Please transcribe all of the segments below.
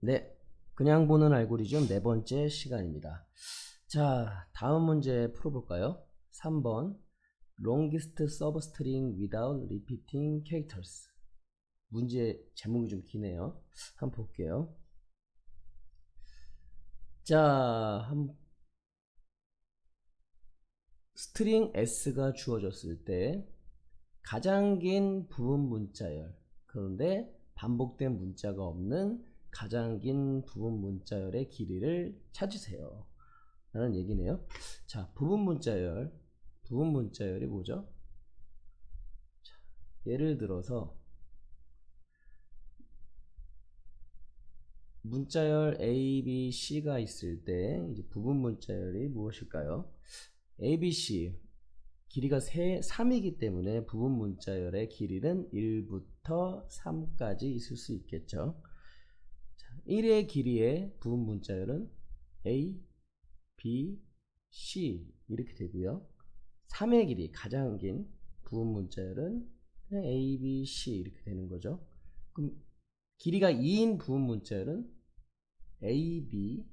네, 그냥 보는 알고리즘 네 번째 시간입니다. 자, 다음 문제 풀어볼까요? 3번 Longest substring without repeating characters 문제 제목이 좀 기네요. 한번 볼게요. 자, 한 스트링 s가 주어졌을 때 가장 긴 부분 문자열 그런데 반복된 문자가 없는 가장 긴 부분 문자열의 길이를 찾으세요. 라는 얘기네요. 자, 부분 문자열. 부분 문자열이 뭐죠? 자, 예를 들어서 문자열 A, B, C가 있을 때 부분 문자열이 무엇일까요? A, B, C 길이가 3이기 때문에 부분 문자열의 길이는 1부터 3까지 있을 수 있겠죠. 1의 길이의 부분 문자열은 A, B, C 이렇게 되고요. 3의 길이 가장 긴 부분 문자열은 A, B, C 이렇게 되는 거죠. 그럼 길이가 2인 부분 문자열은 A, B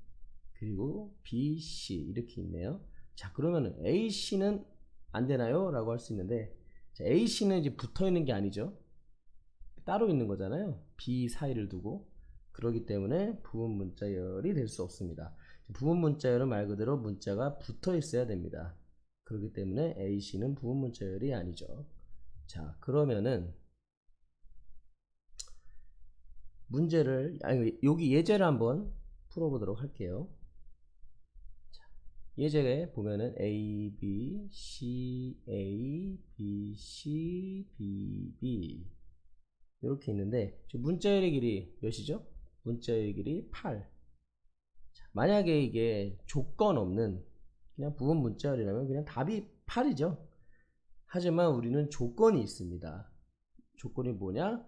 그리고 B, C 이렇게 있네요. 자 그러면 A, C는 안 되나요? 라고 할 수 있는데 자, A, C는 이제 붙어 있는 게 아니죠. 따로 있는 거잖아요. B 사이를 두고 그러기 때문에 부분 문자열이 될 수 없습니다. 부분 문자열은 말 그대로 문자가 붙어 있어야 됩니다. 그렇기 때문에 AC는 부분 문자열이 아니죠. 자, 그러면은 문제를 아니 여기 예제를 한번 풀어보도록 할게요. 자, 예제에 보면은 A, B, C, A, B, C, B, B 이렇게 있는데 문자열의 길이 몇이죠? 문자의 길이 8 자, 만약에 이게 조건 없는 그냥 부분 문자열이라면 그냥 답이 8이죠. 하지만 우리는 조건이 있습니다. 조건이 뭐냐?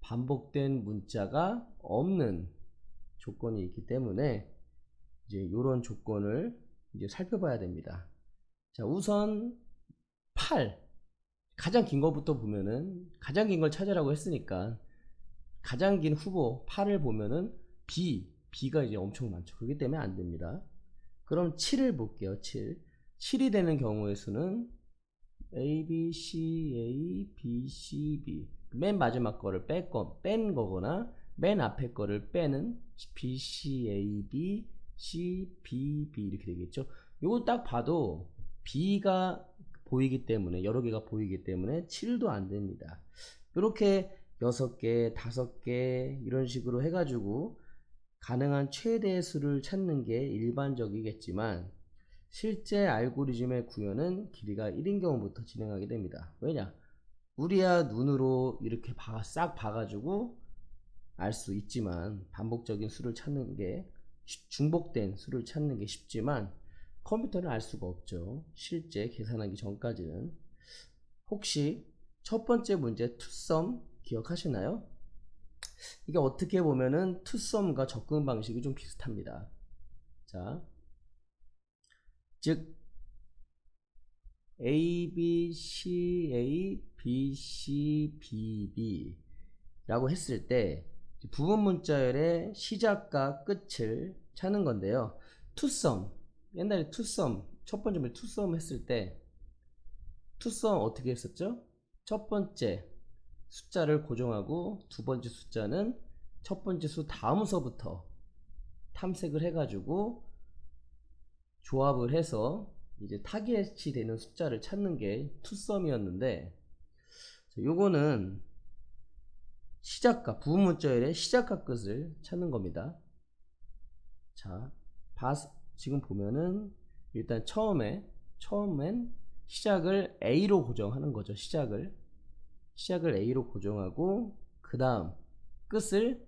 반복된 문자가 없는 조건이 있기 때문에 이제 이런 조건을 이제 살펴봐야 됩니다. 자 우선 8 가장 긴 것부터 보면은 가장 긴 걸 찾으라고 했으니까 가장 긴 후보 8을 보면은 B, B가 이제 엄청 많죠. 그렇기 때문에 안 됩니다. 그럼 7을 볼게요. 7. 7이 되는 경우의 수는 A, B, C, A, B, C, B. 맨 마지막 거를 뺄 거, 뺀 거거나 맨 앞에 거를 빼는 B, C, A, B, C, B, B 이렇게 되겠죠. 이거 딱 봐도 B가 보이기 때문에 여러 개가 보이기 때문에 7도 안 됩니다. 이렇게 6개, 5개 이런 식으로 해가지고 가능한 최대 수를 찾는 게 일반적이겠지만 실제 알고리즘의 구현은 길이가 1인 경우부터 진행하게 됩니다. 왜냐? 우리야 눈으로 이렇게 봐, 싹 봐가지고 알 수 있지만 반복적인 수를 찾는 게 중복된 수를 찾는 게 쉽지만 컴퓨터는 알 수가 없죠. 실제 계산하기 전까지는 혹시 첫 번째 문제 투썸 기억하시나요? 이게 어떻게 보면은 투썸과 접근 방식이 좀 비슷합니다. 자, 즉 A, B, C, A, B, C, B, B 라고 했을 때 부분 문자열의 시작과 끝을 찾는 건데요. 투썸 옛날에 투썸 첫 번째 문 투썸 했을 때 투썸 어떻게 했었죠? 첫 번째 숫자를 고정하고 두 번째 숫자는 첫 번째 수 다음서부터 탐색을 해가지고 조합을 해서 이제 타겟이 되는 숫자를 찾는 게 투썸이었는데 요거는 시작과 부문자열의 시작과 끝을 찾는 겁니다. 자, 바, 지금 보면은 일단 처음에 처음엔 시작을 A로 고정하는 거죠. 시작을 시작을 A로 고정하고 그 다음 끝을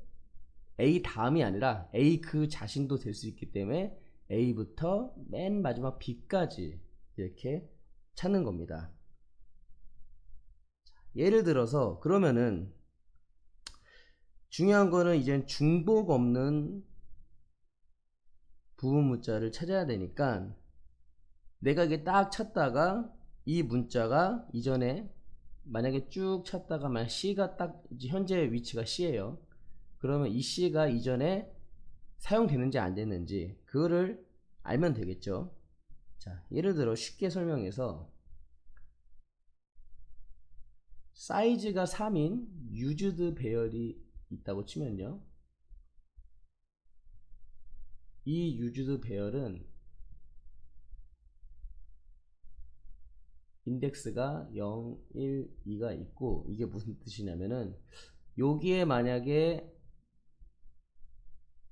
A 다음이 아니라 A 그 자신도 될 수 있기 때문에 A부터 맨 마지막 B까지 이렇게 찾는 겁니다. 예를 들어서 그러면은 중요한 거는 이제 중복 없는 부분 문자를 찾아야 되니까 내가 이게 딱 찾다가 이 문자가 이전에 만약에 쭉 찾다가 만 C가 딱 현재 위치가 C예요. 그러면 이 C가 이전에 사용됐는지 안 됐는지 그거를 알면 되겠죠. 자, 예를 들어 쉽게 설명해서 사이즈가 3인 유즈드 배열이 있다고 치면요. 이 유즈드 배열은 인덱스가 0, 1, 2가 있고 이게 무슨 뜻이냐면은 여기에 만약에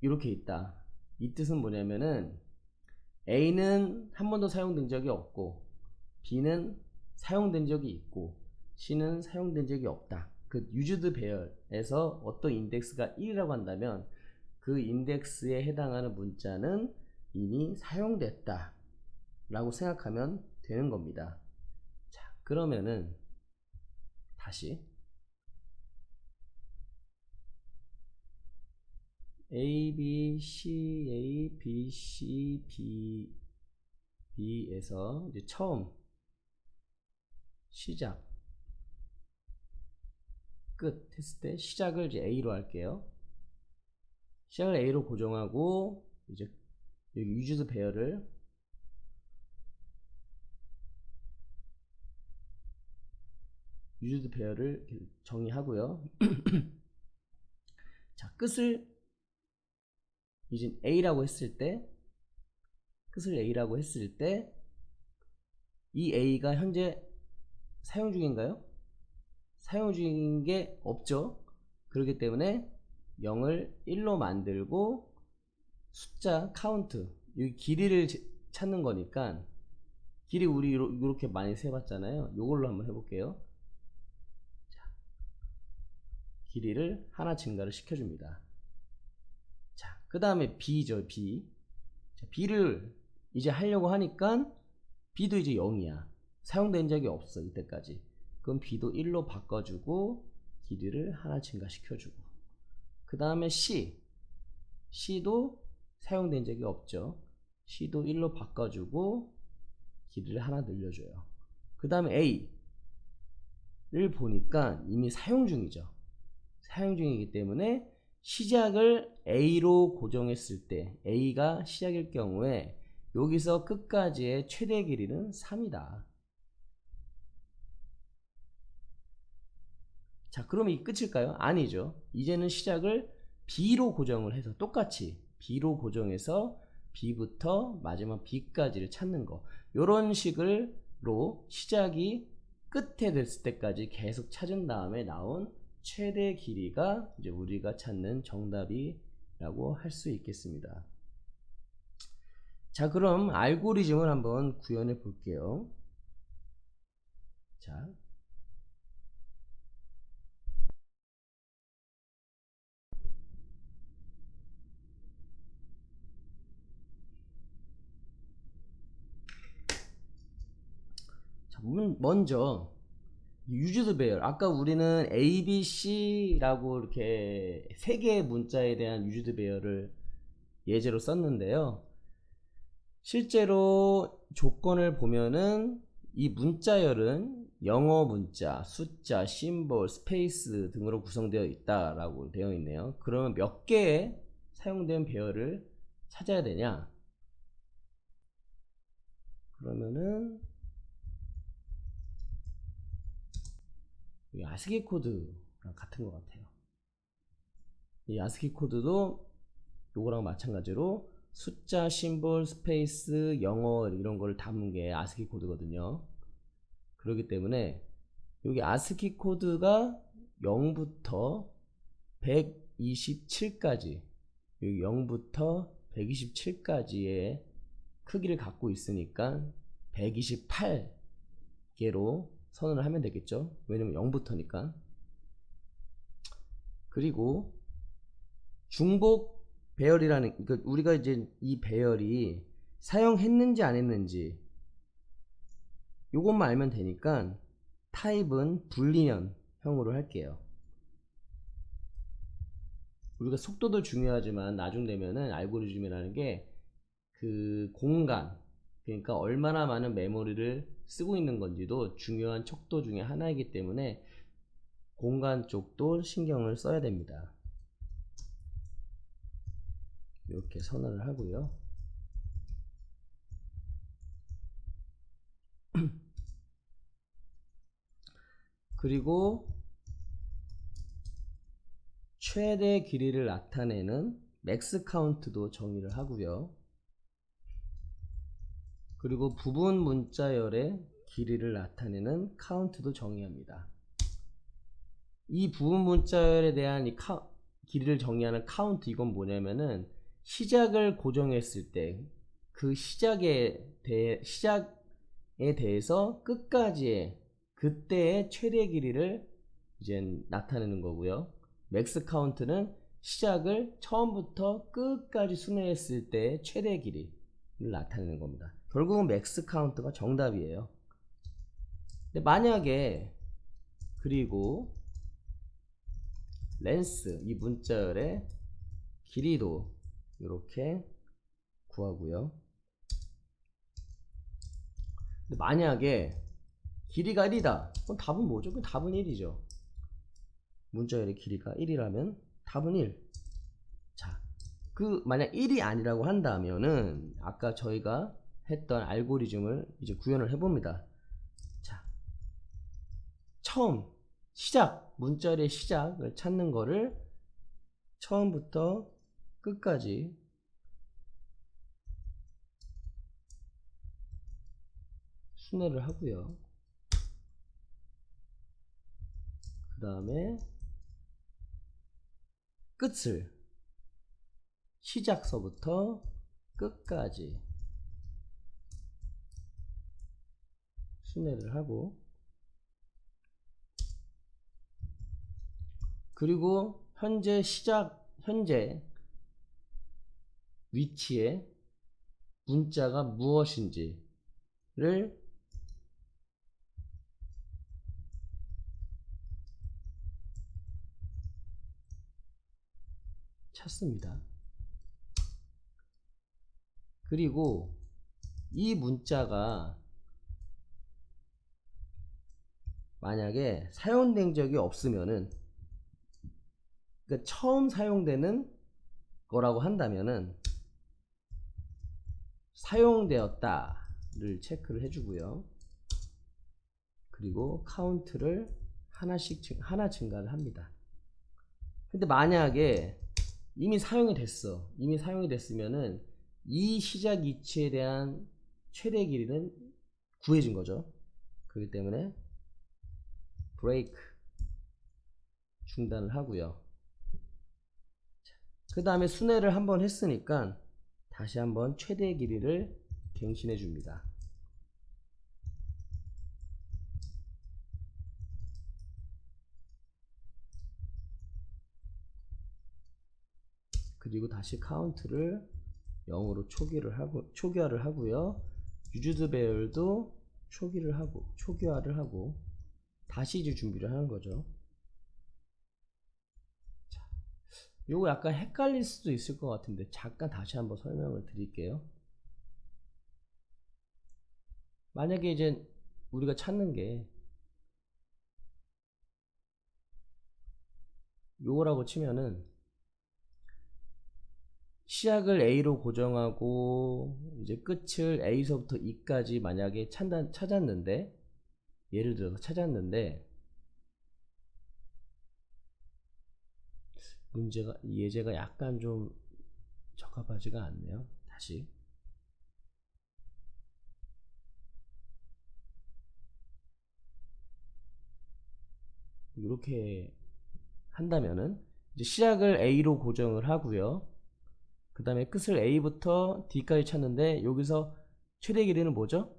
이렇게 있다. 이 뜻은 뭐냐면은 A는 한 번도 사용된 적이 없고 B는 사용된 적이 있고 C는 사용된 적이 없다. 그 유즈드 배열에서 어떤 인덱스가 1이라고 한다면 그 인덱스에 해당하는 문자는 이미 사용됐다 라고 생각하면 되는 겁니다. 자, 그러면은 다시 A, B, C, A, B, C, B, B에서 이제 처음 시작 끝 했을 때 시작을 이제 A로 할게요. 시작을 A로 고정하고 이제 여기 유즈드 배열을 유즈드 이렇게 정의하고요. 자, 끝을 이제 A라고 했을 때 끝을 A라고 했을 때 이 A가 현재 사용 중인가요? 사용 중인 게 없죠. 그렇기 때문에 0을 1로 만들고 숫자 카운트 여기 길이를 제- 찾는 거니까 길이 우리 이렇게 많이 세봤잖아요. 이걸로 한번 해볼게요. 자, 길이를 하나 증가를 시켜줍니다. 자, 그 다음에 B죠, B. 자, B를 이제 하려고 하니까 B도 이제 0이야. 사용된 적이 없어, 이때까지. 그럼 B도 1로 바꿔주고, 길이를 하나 증가시켜주고. 그 다음에 C. C도 사용된 적이 없죠. C도 1로 바꿔주고, 길이를 하나 늘려줘요. 그 다음에 A를 보니까 이미 사용 중이죠. 사용 중이기 때문에 시작을 A로 고정했을 때 A가 시작일 경우에 여기서 끝까지의 최대 길이는 3이다. 자, 그러면 이 끝일까요? 아니죠. 이제는 시작을 B로 고정을 해서 똑같이 B로 고정해서 B부터 마지막 B까지를 찾는 거. 요런 식으로 시작이 끝에 됐을 때까지 계속 찾은 다음에 나온 최대 길이가 이제 우리가 찾는 정답이라고 할 수 있겠습니다. 자, 그럼 알고리즘을 한번 구현해 볼게요. 자, 먼저 유즈드 배열 아까 우리는 A, B, C라고 이렇게 세 개의 문자에 대한 유즈드 배열을 예제로 썼는데요. 실제로 조건을 보면은 이 문자열은 영어 문자, 숫자, 심볼, 스페이스 등으로 구성되어 있다라고 되어 있네요. 그러면 몇 개의 사용된 배열을 찾아야 되냐? 그러면은 이 아스키 코드랑 같은 것 같아요. 이 아스키 코드도 요거랑 마찬가지로 숫자, 심볼, 스페이스, 영어 이런 걸 담은 게 아스키 코드거든요. 그렇기 때문에 여기 아스키 코드가 0부터 127까지 여기 0부터 127까지의 크기를 갖고 있으니까 128개로 선언을 하면 되겠죠. 왜냐면 0부터니까. 그리고 중복 배열이라는 그러니까 우리가 이제 이 배열이 사용했는지 안 했는지 요것만 알면 되니까 타입은 불리언형으로 할게요. 우리가 속도도 중요하지만 나중 되면은 알고리즘이라는 게 그 공간 그러니까 얼마나 많은 메모리를 쓰고 있는 건지도 중요한 척도 중에 하나이기 때문에 공간 쪽도 신경을 써야 됩니다. 이렇게 선언을 하고요. 그리고 최대 길이를 나타내는 맥스 카운트도 정의를 하고요. 그리고 부분 문자열의 길이를 나타내는 카운트도 정의합니다. 이 부분 문자열에 대한 이 카, 길이를 정의하는 카운트 이건 뭐냐면은 시작을 고정했을 때 그 시작에 대해 시작에 대해서 끝까지의 그때의 최대 길이를 이제 나타내는 거고요. 맥스 카운트는 시작을 처음부터 끝까지 순회했을 때의 최대 길이를 나타내는 겁니다. 결국은 맥스 카운트가 정답이에요. 근데 만약에 그리고 렌스 이 문자열의 길이도 이렇게 구하고요. 근데 만약에 길이가 1이다. 그럼 답은 뭐죠? 그 답은 1이죠. 문자열의 길이가 1이라면 답은 1. 자, 그 만약 1이 아니라고 한다면은 아까 저희가 했던 알고리즘을 이제 구현을 해봅니다. 자, 처음 시작 문자열의 시작을 찾는 거를 처음부터 끝까지 순회를 하고요. 그 다음에 끝을 시작서부터 끝까지 순회를 하고 그리고 현재 시작 현재 위치에 문자가 무엇인지를 찾습니다. 그리고 이 문자가 만약에 사용된 적이 없으면은 그러니까 처음 사용되는 거라고 한다면은 사용되었다를 체크를 해주고요. 그리고 카운트를 하나씩 증- 하나 증가를 합니다. 근데 만약에 이미 사용이 됐어. 이미 사용이 됐으면은 이 시작 위치에 대한 최대 길이는 구해진 거죠. 그렇기 때문에 브레이크 중단을 하고요. 그 다음에 순회를 한번 했으니까 다시 한번 최대 길이를 갱신해 줍니다. 그리고 다시 카운트를 0으로 초기를 하고 초기화를 하고요. 유즈드 배열도 초기를 하고 초기화를 하고 다시 이제 준비를 하는 거죠. 자, 요거 약간 헷갈릴 수도 있을 것 같은데 잠깐 다시 한번 설명을 드릴게요. 만약에 이제 우리가 찾는 게 요거라고 치면은 시작을 A로 고정하고 이제 끝을 A서부터 E까지 만약에 찾았는데 예를 들어서 찾았는데 문제가 예제가 약간 좀 적합하지가 않네요. 다시 이렇게 한다면은 이제 시작을 A로 고정을 하고요. 그 다음에 끝을 A부터 D까지 찾는데 여기서 최대 길이는 뭐죠?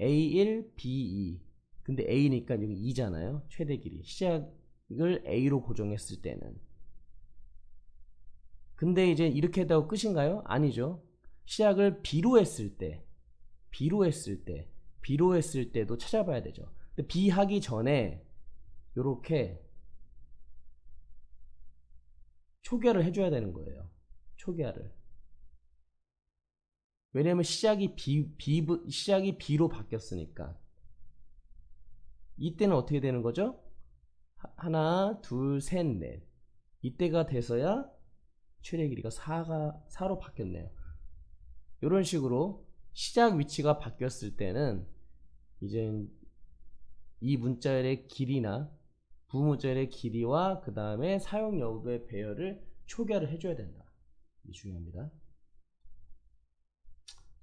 A1, B2 근데 A니까 여기 2잖아요 최대 길이 시작을 A로 고정했을 때는 근데 이제 이렇게 했다고 끝인가요? 아니죠 시작을 B로 했을 때 B로 했을 때 B로 했을 때도 찾아봐야 되죠 근데 B 하기 전에 요렇게 초기화를 해줘야 되는 거예요 초기화를. 왜냐면 시작이 B, B, 시작이 B로 바뀌었으니까. 이때는 어떻게 되는 거죠? 하나, 둘, 셋, 넷. 이때가 돼서야 최대 길이가 4가 4로 바뀌었네요. 이런 식으로 시작 위치가 바뀌었을 때는 이제 이 문자열의 길이나 부문자열의 길이와 그 다음에 사용 여부의 배열을 초기화를 해줘야 된다. 이게 중요합니다.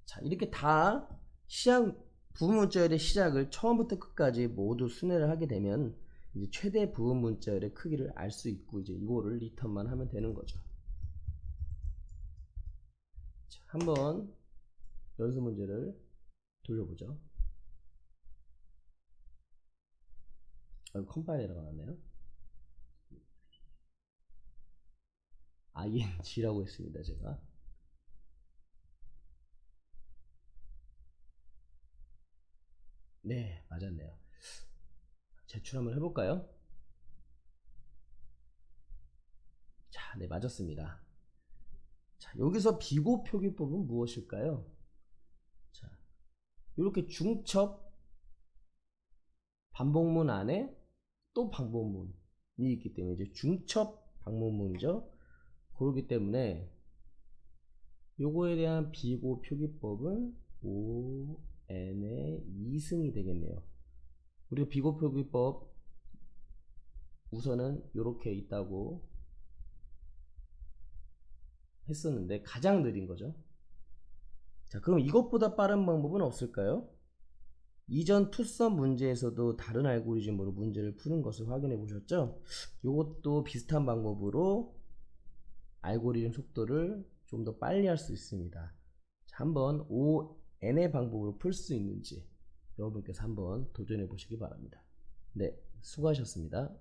자 이렇게 다 시작 부문자열의 시작을 처음부터 끝까지 모두 순회를 하게 되면 이제 최대 부분 문자열의 크기를 알 수 있고 이제 이거를 리턴만 하면 되는 거죠. 자, 한번 연습 문제를 돌려보죠. 아, 컴파일러가 나왔네요. ing라고 했습니다, 제가. 네, 맞았네요. 제출 한번 해볼까요? 자, 네, 맞았습니다. 자, 여기서 비고 표기법은 무엇일까요? 자, 이렇게 중첩 반복문 안에 또 반복문이 있기 때문에 이제 중첩 반복문이죠. 그렇기 때문에 요거에 대한 비고 표기법은 ON의 2승이 되겠네요. 우리가 비고 표기법 우선은 이렇게 있다고 했었는데 가장 느린 거죠. 자, 그럼 이것보다 빠른 방법은 없을까요? 이전 투썸 문제에서도 다른 알고리즘으로 문제를 푸는 것을 확인해 보셨죠? 이것도 비슷한 방법으로 알고리즘 속도를 좀 더 빨리 할 수 있습니다. 자, 한번 ON의 방법으로 풀 수 있는지 여러분께서 한번 도전해 보시기 바랍니다. 네, 수고하셨습니다.